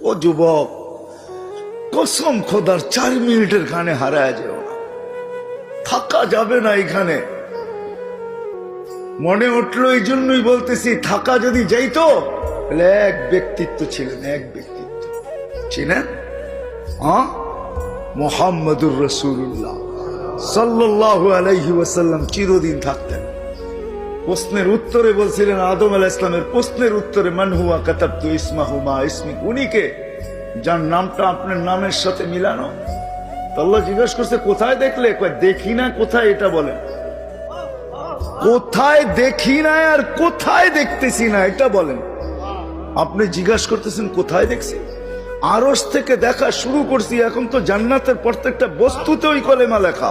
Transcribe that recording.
ও যুবক, কসম খোদার চার মিনিটের গানে হারায় যেও না। থাকা যাবে না এখানে। মনে উঠল এই জন্যই বলতেছি, থাকা যদি যাইতো এক ব্যক্তিত্ব ছিলেন, এক ব্যক্তিত্ব। চিনেন? হ্যাঁ? মোহাম্মদুর রসুল্লাহ সাল্লাহ আলাইহি ওয়াসাল্লাম চিরদিন থাকতেন। প্রশ্নের উত্তরে বলছিলেন আদম আলাহ ইসলামের প্রশ্নের উত্তরে মানহুয়া কাতাবতু ইসমাহু মা ইসমিক উনিকে যার নামটা আপনার নামের সাথে মিলানো। আল্লাহ জিজ্ঞেস করছে, কোথায় দেখলে? দেখি না কোথায় এটা বলে। কোথায় দেখি না আর কোথায় দেখতেছি না এটা বলেন। আপনি জিজ্ঞাসা করতেছেন, কোথায় দেখছি? আরস থেকে দেখা শুরু করছি, এখন তো জান্নাতের প্রত্যেকটা বস্তুতে ওই কলেমা লেখা।